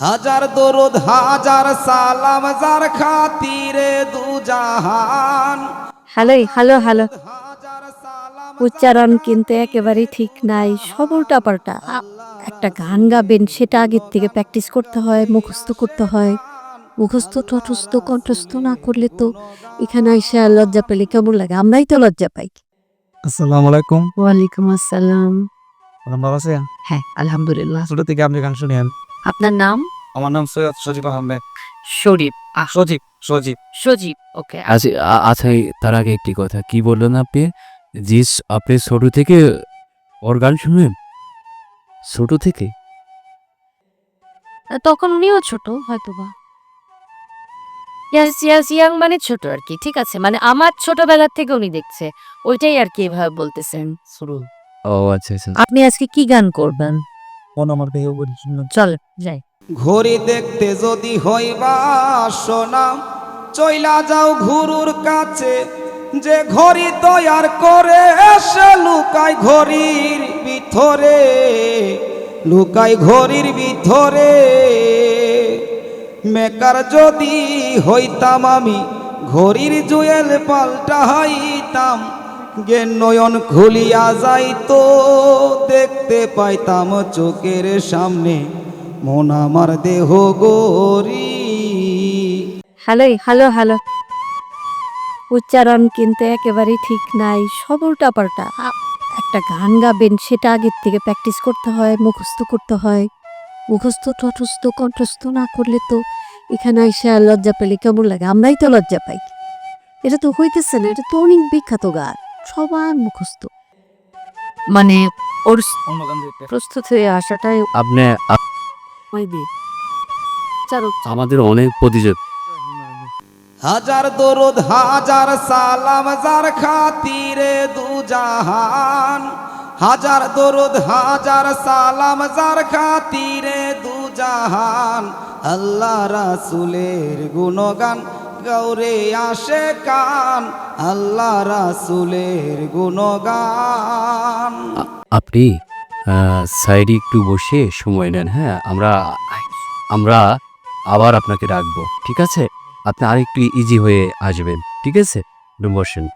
হাজার দরুদ হাজার সালাম যার খাতিরে দু জাহান। Hello hello. হ্যালো উচ্চারণ কিন্তু একেবারে ঠিক নাই সব উল্টাপাল্টা আ- একটা গান গাবেন সেটা আগের থেকে প্র্যাকটিস করতে হয় মুখস্থ করতে হয়। মুখস্থ তটস্থ কণ্ঠস্থ না করলে তো এখানে এসে লজ্জা পেলে কেমন লাগে? আমরাই তো লজ্জা পাই। আসসালামু আলাইকুম। ওয়ালাইকুম আসসালাম। ভালো আছেন? হ্যাঁ আলহামদুলিল্লাহ। ছোট থেকে আপনি গান শুনেন। আপনার নাম? আমার নাম সৈয়দ সজীব আহমেদ। শরীফ সজীব সজীব। সজীব ওকে আচ্ছা আ- আচ্ছা এই তার আগে একটি কথা কি বললেন আপনি? জি স- আপনি ছোট থেকে ওর গান শুনবেন ছোট থেকে? তখন উনিও ছোট হয়তো বা ইয়াস ইয়াস ইয়াং মানে ছোট আর কি ঠিক আছে? মানে আমার ছোটবেলার থেকে উনি দেখছে ওইটাই আর কি এভাবে বলতেছেন। শুরু ও আচ্ছা আচ্ছা। আপনি আজকে কি গান করবেন? কোন আমার বলি শুনুন চল যাই। ঘড়ি দেখতে যদি হইবা সোনা চইলা যাও ঘুরুর কাছে যে ঘড়ি তৈয়ার করে সে লুকাই ঘড়ির ভিতরে লুকাই ঘড়ির ভিতরে মেকার যদি হইতাম আমি ঘড়ির জুয়েল পাল্টা হইতাম গে নয়ন খুলিয়া যাইতো, দেখতে পাইতাম চোখের সামনে, মন আমার দেহ গরি হ্যালো হ্যালো হ্যালো উচ্চারণ কিন্তু একেবারেই ঠিক নাই, সব উল্টাপাল্টা। আ- একটা গান গাবেন, সেটা আগের থেকে প্র্যাকটিস করতে হয়, মুখস্থ করতে হয়। মুখস্থ তটস্থ কণ্ঠস্থ না করলে তো এখানে এসে লজ্জা পেলে কেমন লাগে? আমরাই তো লজ্জা পাই। এটা তো হইতেছে না, এটা তো অনেক বিখ্যাত গান। সবার মুখস্থ। মানে ওর প্রস্তুত হয়ে আসাটাই আপনি আমাদের অনেক প্রতিযোগ। হাজার দরুদ হাজার সালাম যার খাতিরে দু জাহান। হাজার দরুদ হাজার সালাম যার খাতিরে দু জাহান। আল্লাহ রাসুলের গুণগান গৌরে আসে কান আল্লাহ রাসুলের গুণগান। আপনি সাইডে একটু বসে সময় নেন হ্যাঁ? আমরা আমরা আবার আপনাকে রাখব ঠিক আছে? আপনি আরেকটু ইজি হয়ে আসবেন ঠিক আছে? বসেন।